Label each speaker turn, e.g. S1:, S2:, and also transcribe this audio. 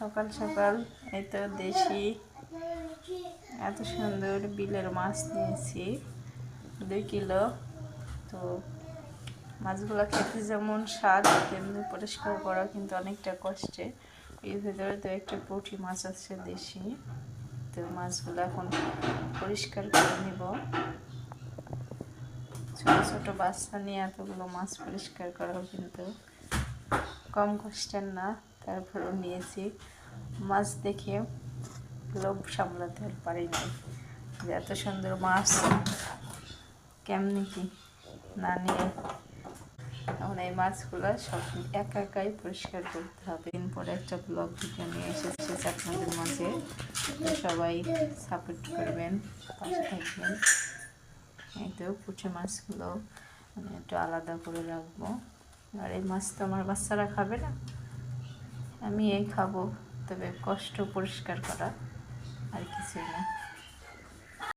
S1: সকাল সকাল, এই তো দেশি এত সুন্দর বিলের মাছ নিয়েছি, দুই কিলো। তো মাছগুলো খেতে যেমন স্বাদ, তেমনি পরিষ্কার করা কিন্তু অনেকটা কষ্টে। এর ভেতরে তো একটা পুঁটি মাছ আছে দেশি, তো মাছগুলো এখন পরিষ্কার করে নিব। ছোটো ছোটো বাচ্চা নিয়ে এতগুলো মাছ পরিষ্কার করাও কিন্তু কম কষ্টের না। তারপরেও নিয়েছি। মাছ দেখে লোভ সামলাতে পারি নাই। যে এত সুন্দর মাছ, কেমনি কি না নিয়ে এখন এই মাছগুলো সব একা একাই পরিষ্কার করতে হবে। দিন একটা ব্লগ ভিডিও নিয়ে এসেছে আপনাদের মাঝে। সবাই সাপোর্ট করবেন, পাশে থাকবেন। এই তো পুঁটি মাছগুলো আমি একটু আলাদা করে রাখব। আর এই মাছ তো আমার বাচ্চারা খাবে না। আমি এই খাব তবে কষ্ট পরিষ্কার করা আর কিছুই না।